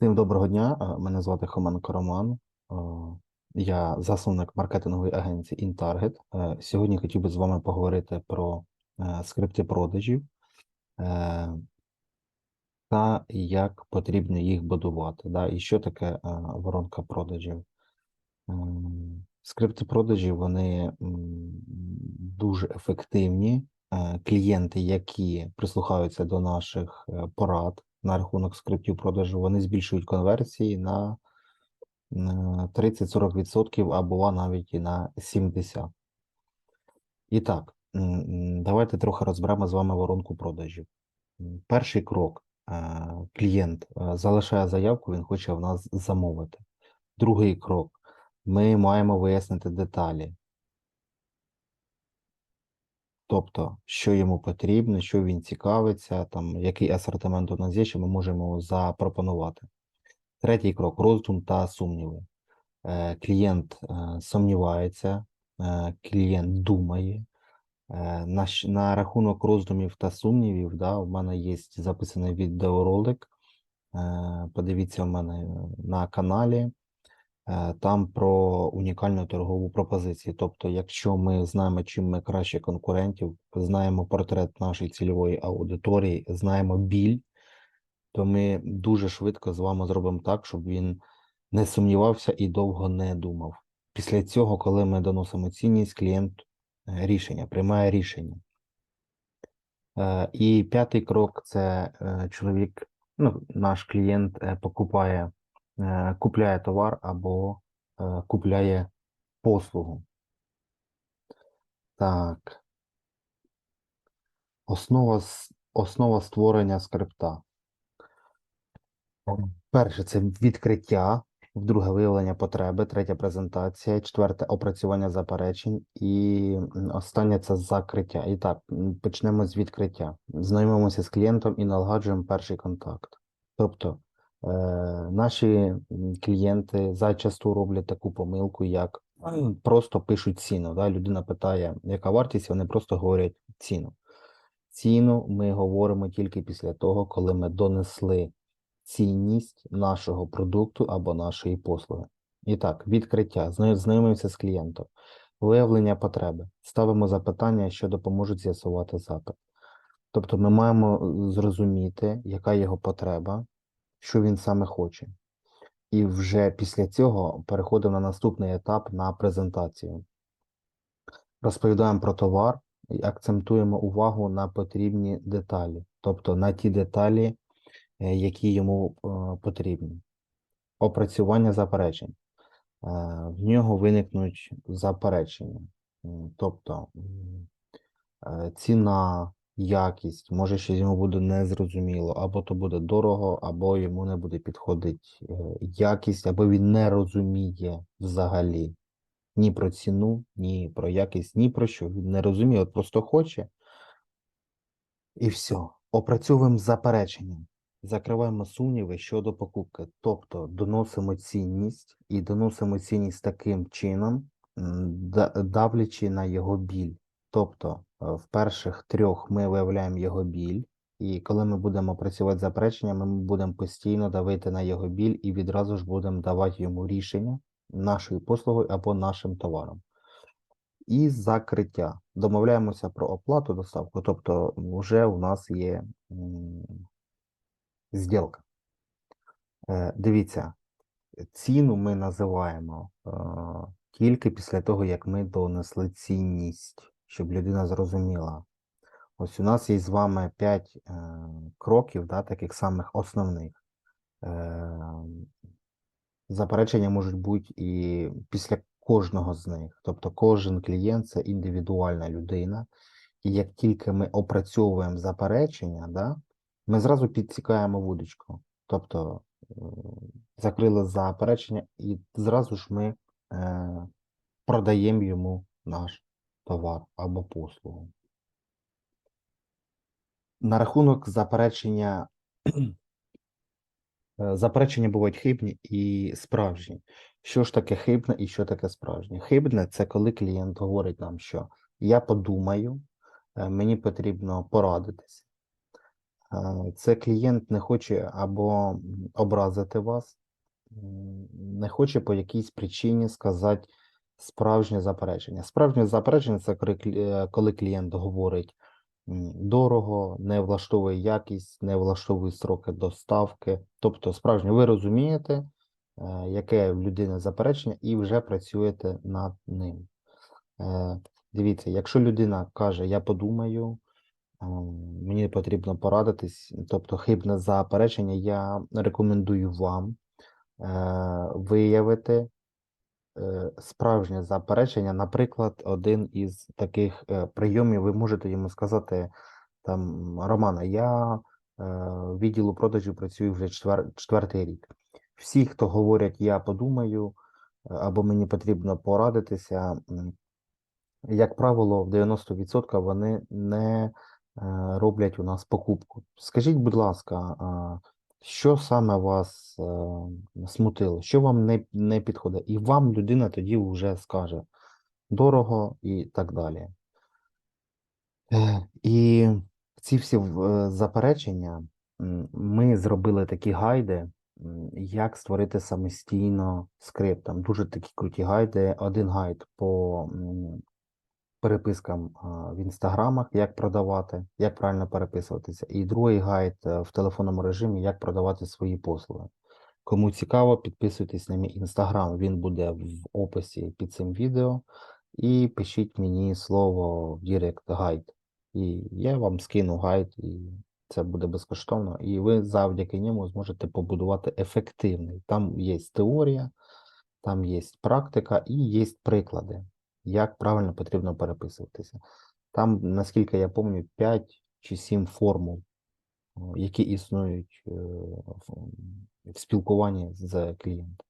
Всім доброго дня. Е, Мене звати Хоменко Роман. Е, Я засновник маркетингової агенції InTarget. Е, Сьогодні хотів би з вами поговорити про скрипти продажів та як потрібно їх будувати. Да? І що таке воронка продажів. Скрипти продажів вони дуже ефективні. Клієнти, які прислухаються до наших порад на рахунок скриптів продажу, вони збільшують конверсії на на 30-40% або навіть і на 70%. І так, давайте трохи розберемо з вами воронку продажів. Перший крок. е, Клієнт е, залишає заявку, він хоче в нас замовити. Другий крок. Ми маємо вияснити деталі. Тобто, що йому потрібно, що він цікавиться, там, який асортимент у нас є, що ми можемо запропонувати. Третій крок роздум та сумніви. Е, Клієнт е, сумнівається, е, клієнт думає. На, на рахунок роздумів та сумнівів, да, у мене є записаний відеоролик. Подивіться у мене на каналі. Е, Там про унікальну торгову пропозицію. Тобто, якщо ми знаємо, чим ми краще конкурентів, знаємо портрет нашої цільової аудиторії, знаємо біль, то ми дуже швидко з вами зробимо так, щоб він не сумнівався і довго не думав. Після цього, коли ми доносимо цінність, клієнт е, рішення, приймає рішення. Е, І п'ятий крок це чоловік, ну, наш клієнт покупає, купляє товар або е, купляє послугу. Так. Основа, основа створення скрипта. Перше це відкриття, друге виявлення потреби, третя презентація, четверте опрацювання заперечень і останнє це закриття. І так, почнемо з відкриття. Знайомимося з клієнтом і налагоджуємо перший контакт. Тобто е, наші клієнти зачасту роблять таку помилку, як просто пишуть ціну. Да? Людина питає, яка вартість, вони просто говорять ціну. Ціну ми говоримо тільки після того, коли ми донесли цінність нашого продукту або нашої послуги. І так, відкриття, знайомимося з клієнтом, виявлення потреби, ставимо запитання, що допоможуть з'ясувати запит. Тобто ми маємо е, зрозуміти, яка його потреба, що він саме хоче. І вже після цього переходимо на наступний етап на презентацію. Розповідаємо про товар і акцентуємо увагу на потрібні деталі, тобто на ті деталі, е, які йому е, потрібні. Опрацювання заперечень. Е, В нього виникнуть заперечення, тобто ціна, якість, може щось йому буде незрозуміло, або то буде дорого, або йому не буде підходити е, якість, або він не розуміє взагалі ні про ціну, ні про якість, ні про що. Він не розуміє, от просто хоче. І все. Опрацьовуємо заперечення. Закриваємо сумніви щодо покупки. Тобто доносимо цінність і доносимо цінність таким чином, давлячи на його біль. Тобто, в перших трьох ми виявляємо його біль, і коли ми будемо працювати з запереченнями, ми будемо постійно давити на його біль і відразу ж будемо давати йому рішення нашою послугою або нашим товаром. І закриття. Домовляємося про оплату доставку, тобто вже у нас є зділка. Е, Дивіться, ціну ми називаємо е, тільки після того, як ми донесли цінність, щоб людина зрозуміла. Ось у нас є з вами 5 е, кроків, да, таких самих основних. Е, заперечення можуть бути і після кожного з них. Тобто кожен клієнт це індивідуальна людина. І як тільки ми опрацьовуємо заперечення, да, ми зразу підсікаємо вудочку. Тобто е, закрили заперечення, і зразу ж ми е, продаємо йому наш товар або послугу. На рахунок заперечення Е, Заперечення бувають хибні і справжні. Що ж таке хибне і що таке справжнє? Хибне це коли клієнт говорить нам, що я подумаю, е, мені потрібно порадитися. Е, Це клієнт не хоче або образити вас, не хоче по якійсь причині сказати справжнє заперечення. Справжнє заперечення це е, коли клієнт говорить дорого, не влаштовує якість, не влаштовує строки доставки. Тобто, справжнє, ви розумієте, е, яке в людини заперечення, і вже працюєте над ним. Е, Дивіться, якщо людина каже, я подумаю, ем, мені потрібно порадитись, тобто хибне заперечення, я рекомендую вам виявити справжнє заперечення. Наприклад, один із таких е, прийомів, ви можете йому сказати, там, Романа, я е, в відділу продажів працюю вже четвер, четвертий рік. Всі, хто говорять, я подумаю, е, або мені потрібно порадитися, як правило, в 90% вони не е, роблять у нас покупку. Скажіть, будь ласка, що саме вас е, смутило, що вам не, не підходить? І вам людина тоді вже скаже дорого і так далі. І ці всі е, заперечення ми зробили такі гайди, як створити самостійно скрипт. Там дуже такі круті гайди. Один гайд по перепискам в інстаграмах, як продавати, як правильно переписуватися, і другий гайд е, в телефонному режимі, як продавати свої послуги. Кому цікаво, підписуйтесь на мій інстаграм, він буде в описі під цим відео. І пишіть мені слово в Директ гайд. І я вам скину гайд, і це буде безкоштовно. І ви завдяки ньому зможете побудувати ефективний. Там є теорія, там є практика і є приклади, як правильно потрібно переписуватися. Там, наскільки я пам'ятаю, 5 чи 7 формул, які існують е, в, в спілкуванні з клієнтом.